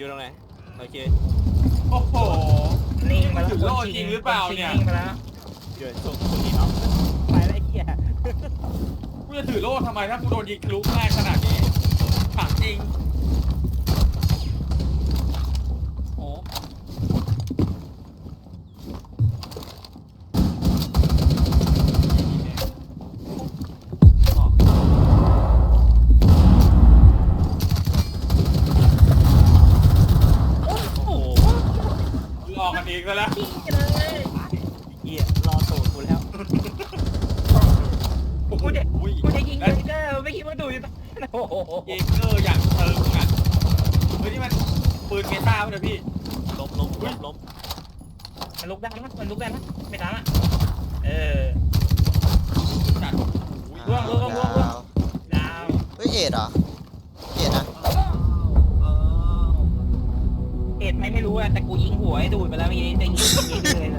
อยู่ตรงไหน โอเค โอ้โห นิ่งไปแล้วถือโล่จริงหรือเปล่าเนี่ยนิ่งไปแล้วอยู่ตรงตรงนี้เนาะไปแล้วไอ้เหี้ยกูจะถือโล่ทำไมถ้ากูโดนยิงทะลุง่ายขนาดนี้ถามจริงโอ้โอ้โหลอกกันเองซะแล้ว ยิงกันเลย เหี้ยรอตูดกูแล้ว กูจะ อุ้ย กูจะยิงเจเกอร์ไม่คิดว่าดูจะโอ้โห เยเกอร์อย่างเติมอะเฮ้ยนี่มันปืนเมตาป่ะเนี่ยพี่ ล้มล้มล้มล้ม มันลุกได้นะมันลุกได้นะไม่ทันละเออ จัดร่วงร่วงร่วงร่วงดาวดาวเฮ้ยเอ็ดเหรอเอ็ดนะเอ็ดไหมไม่รู้อะแต่กูยิงหัวให้ดูดไปแล้วเมื่อกี้จะยิงยิงเลยเล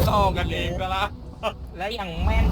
ยลอกกันเองก็ละ แล้วอย่างแม่น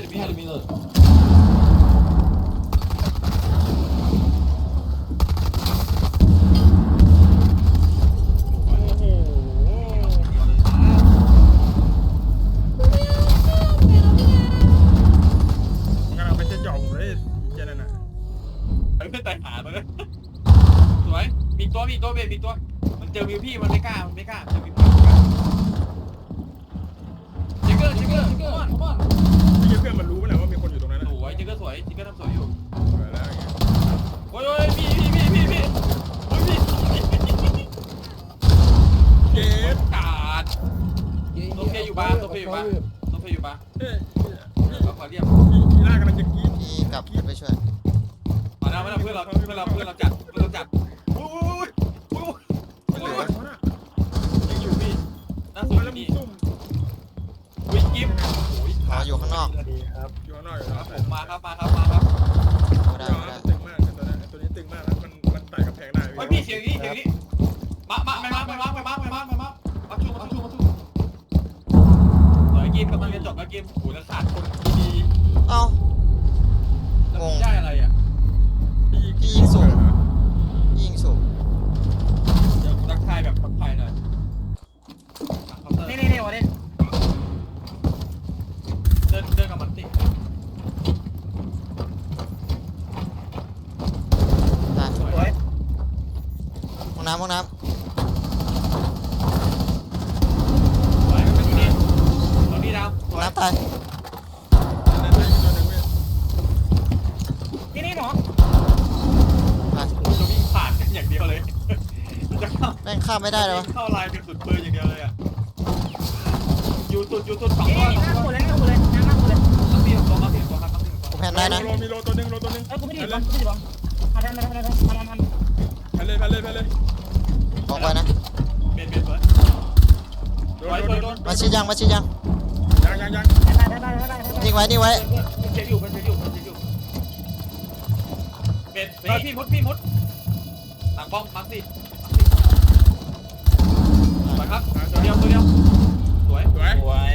ร์ Come on, come on. อยู่ตรงนั้นสวยเจเกอร์สวยเจเกอร์ทำสวยอยู่สวยแล้วอย่างโอ้ยโอ้ยพี่พี่พี่พี่พี่โอ้ยพี่เกตกาด Yeah, Tốt yeah, kia I'll dù ba, call tốt you, kia I'll dù call ba. you. ต้อยู่ปะเอ้ยเอาขอเรียบอีอีล่ากำลังจะกรี๊ดพี่กลับขึ้นไปช่วยมาแล้วมาแล้วเพื่อนเราเพื่อนเราเพื่อนเราจัดเพื่อนเราจัดอุ้ยอุ้ยอุ้ยมันอยู่วะยังอยู่พี่น่าสุมาดแล้วมีนี่ซุ่มวิกิฟอ๋ออยู่ข้างนอกอยู่ข้างนอก คแล้รัวบผแต่มมาครับมาครับมาครับไม่ได้ยอไม่ดได้ตึงมากตัวนี้ตัวนี้ตึงมากแล้วมันมันไต่กำแพงได้ไอ้พี่เสียงนี้เสียงนี้มามาไม่มาไม่มาไม่มาไม่มาไม่มามาชูมาชูมาชูต่อยเกมกำลังจะจบแล้วเกมโหจะขาดคนดี เอ้า แล้วได้อะไรอะ พี่ยิงสูง ยิงสูง เดี๋ยวทักทายแบบทักทายหน่อย น้ำห้องน้สวยตรงนี้ตรงนี้ดาวสำห้องวยน้ำตายที่นี่หมอไปกูจะวิ่งผ่านกันอย่างเดียวเลย จะเข้าแม่งข้ามไม่ได้เลยวะเข้าลายเป็นสุดปืนอย่างเดียวเลยอะอยู่สุดอยู่สุดสองนี่ตัวนี่หน้ากูเลยหน้ากูเลยหน้าหน้ากูเลยต้องตีตัวมาตีตัวครับต้องตีตัวกูแพนได้นะมีโลตัวหนึ่งโลตัวหนึ่งเอ้ยกูไม่ได้บอลกูไม่ได้บอลมาทำมาทำมาทำมาทำมาทำแพนเลยแพนเลยแพนเลย ออกไว้นะเบนเบนเฟิร์สโดนโดนโดนมาชิดยังมาชิดยังยังยังยังได้ได้ได้ได้ได้นิ่งไว้นิ่งไว้เช็คอยู่มันเช็คอยู่มันเช็คอยู่เบนเฮ้ยพี่มุดพี่มุดหลังป้อมมักสิไปครับตัวเดียวตัวเดียวสวยสวย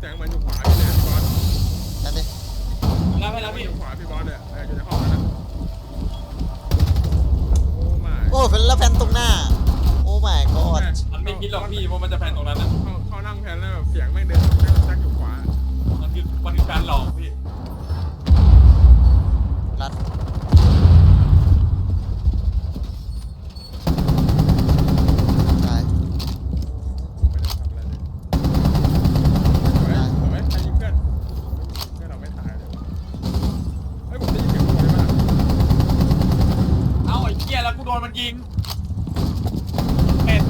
แสงเหมือนอยู่ขวาพี่เลยพี่บอลนั่นดิรับให้แล้วพี่พี่อยู่ขวาพี่บอลเนี่ยเอออยู่ในห้องนั้นนะโอ้ไม่โอ้เป็นแล้วแพนตรงหน้า โอ้ my god มันไม่คิดหรอกพี่ว่ามันจะแพนตรงนั้นนะเข้าเข้านั่งแพนแล้วแบบเสียงแม่งเดินแม่งแซกอยู่ขวามันคือมันคือการหลอกพี่รัด ตาย ไม่ได้ทำอะไรเลยสวยสวยใครยิงเพื่อนเพื่อนเราไม่ตายเลยเฮ้ยผมได้ยินเสียงคนเลยป่ะ เอ้าไอ้เกียแล้วกูโดนมันยิงเป็ด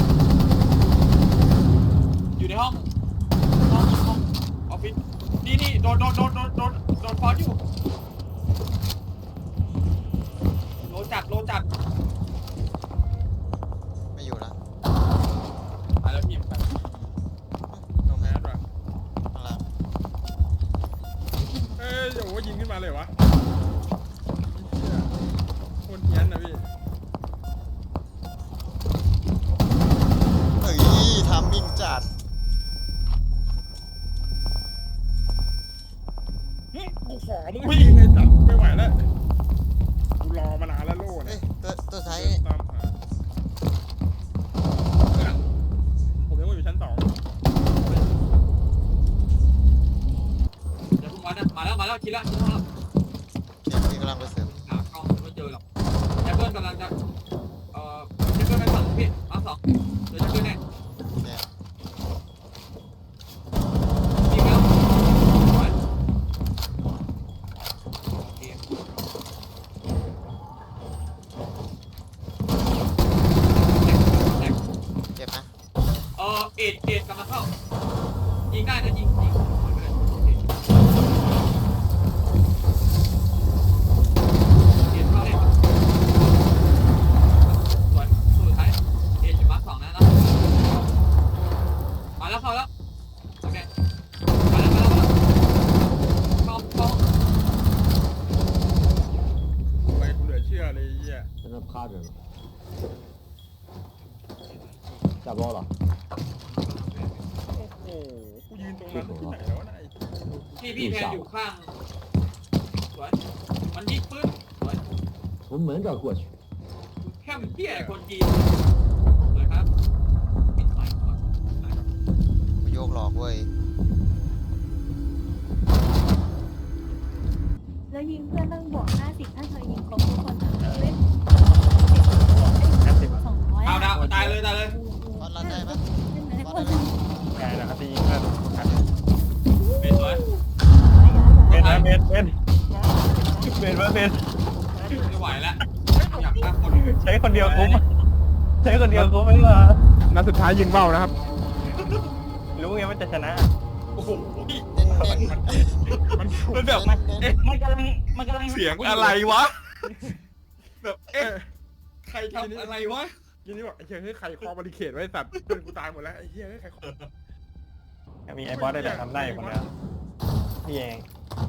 อยู่ในห้องห้องห้องออฟฟิศนี่นี่โดนโดนโดนโดนโดนโดนฟอสอยู่โล จัดโลจัดไม่อยู่แล้วมาแล้วพี่ไปน้องแมสว่ะข้างล่างเอ้ยโอ้โหยิงขึ้นมาเลยวะเหี้ยโคนเฮี้ยนนะพี่เฮ้ยทำมิ่งจัดกูขอมึงยิงไอ้จับไม่ไหวแล้วกู รอมานานแล้วโล่เอ้เนี่ยยตัวตัวท้ายเดินตามหาผมยังอยู่ชั้นสองเดี๋ยวพวกมันนะมาแล้วมาแล้วคิดแล้วคิดแล้วเดี๋ยวพี่กำลังไปเสริมหากล้องไม่เจอหรอกแอปเปิลกำลังจะเอ่อแอปเปิลไปฝั่งพี่มาสองเดี๋ยวจะขึ้นแน่ เนี่ย ยิงแล้วไปโอเคแตก เจ็บนะ เออเอ็ดเอ็ดกำลังเข้า ยิงได้นะยิงยิงไปเลยโอเคเอ็ดเข้าเลยสวยสุดท้ายเอ็ดอยู่มาร์คสองนะนะมา แล้วเข้าแล้วโอเคมาแล้วมาแล้วมาแล้วเข้าเข้า ไปกูเหลือเชื่อเลยไอ้เหี้ย เป็นภาพอย่าง จับรอเหรอ โอ้โหกูยืนตรงนั้นที่ไหนแล้วนะไอ้ พี่พี่แพนอยู่ข้างสวยมันยิงปืนสวย 我们这儿过去。 แค่มันเที่ยคนจีนเลยครับ ยกหลอกเว้ย แล้วยิงเพื่อนต้องบวกห้าสิบถ้าเธอยิงครบทุกคนอะเล่นสองร้อยเอาดาวตายเลยตายเลยตอนรันได้ไหมเล่นไหมตอนคนได้ไหมไงนะครับที่ยิงเพื่อนเป็นสวยเมนนะเมนเมนเมนว่าเมนไม่ไหวแล้วอยากตั้งคน ใช้คนเดียวคุ้มใช้คนเดียวคุ้มไหมล่ะนัดสุดท้ายยิงเบ้านะครับรู้ ไงว่าจะชนะโอ้โหเน้นเน้นมันมันแบบเน้นเน้นมันกำลังมันกำลังเสียงอะไรวะ แบบเอ๊ะใครทำอะไรวะยินดีบอกไอ้เหี้ยเฮ้ยใครคอบริเคดไว้สัตว์เพื่อนกูตายหมดแล้วไอ้เหี้ยเฮ้ยใครคอมีไอ้บอสได้แต่ทำได้คนเดียวพี่เอง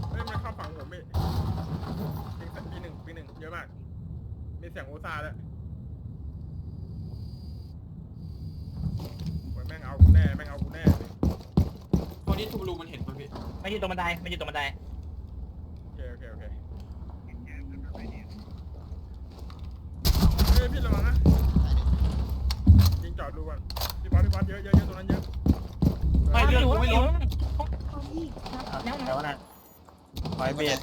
เฮ้ยมันเข้าฝั่งผมพี่ปีหนึ่งปีหนึ่งเยอะมาก มีเสียงโอซาแล้วโอ้ยแม่งเอากูแน่แม่งเอากูแน่ค นที่ทูบลูมันเห็นป่ะพี่ไม่อยู่ตรงบันไดไม่อยู่ตรงบันไดโอเคโอเคโอเคเฮ้ยพี่ระวังนะยิงจอดดูก่อนพี่บอสพี่บอสเยอะเยอะเยอะตรงนั้นเยอะไม่เรื่องกูไม่รู้เขาอีกครับแล้วแล้วนะไฟเบส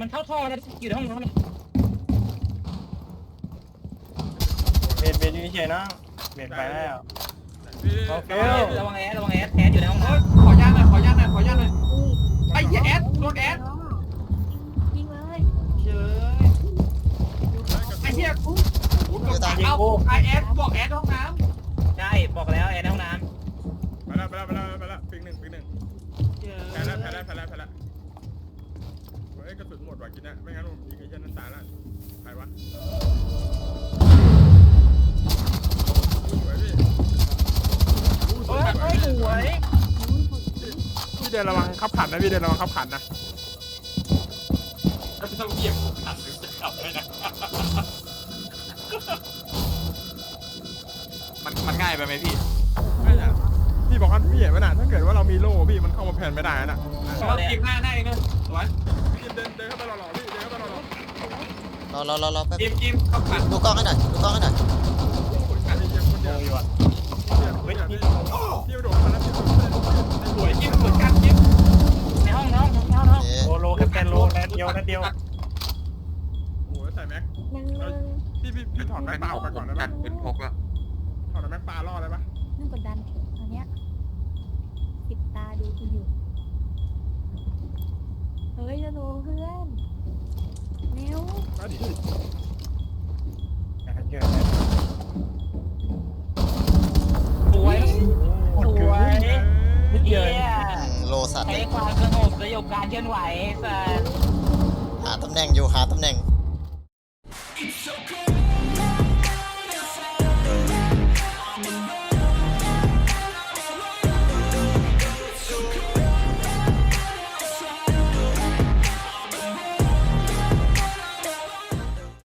มันเข้าท่อแล้วอยู่ในห้องน้ำเบสเบสอยู่เฉยๆนะเบสไปแล้วโอเคระวังแอดระวังแอดแอดอยู่ในห้องเฮ้น้ยขออนุ ญาตหน่อยขออนุญาตหน่อยขออนุญาตหน่อยไอ้เหี้ยแอดโดนแอด ยิงเลยเชื่อไอ้เหี้ยกูกูกดตาเอาไอแอดบอกแอดห้องน้ำใช่บอกแล้วแอดในห้องน้ไปแล้วไปแล้วไปแล้วไปแล้วปิงหนึ่งปิงหนึ่งำเชื่อแพ้แล้วแพ้แล้วแพ้แล้วแพ้แล้วเฮ้ยกระสุนหมดว่ะกินนะไม่งั้นผมยิงไอ้เจ้านั้นตายละใครวะสวยพี่ำเฮ้ยเฮ้ยสวยพี่ เดินระวังขับขันนะพี่เดินระวังขับขันนะก็ต้องเหยียบขัดหรือจะขับไม่ได้มันมันง่ายไปไหมพี่ ไม่ใช่พี่บอกว่าพี่เห็นไหมน่ะถ้าเกิดว่าเรามีโล่พี่มันเข้ามาแผ่นไม่ได้น่ะเราเก็บหน้าหน้าเองนะสวยพี่เดินเดินเข้าไปหล่อๆพี่เดินเข้าไปหล่อรอรอรอรอแป๊บจิมจิมเข้าขัดดูกล้องให้หน่อยดูกล้องให้หน่อย ลแนเดียวแนเดียว โอ้ยใส่แม็ก หนึ่งหนึ่งพี่พี่พี่ถอดแม็กปลาออกไปก่อนได้ไหมเป็นพกแล้วถอดแม็กปลาล่อเลยปะนึ่งกดดันตอนเนี้ยปิดตาดูกูอยู่ เฮ้ยจะดูเพื่อนเร็วมาดิสวยสวยเยี่ยอืมโลสัตว์ใช้เลยความสงบสยบการเคลื่อนไหวสัตว์ หาตำแหน่งอยู่หาตำแหน่ง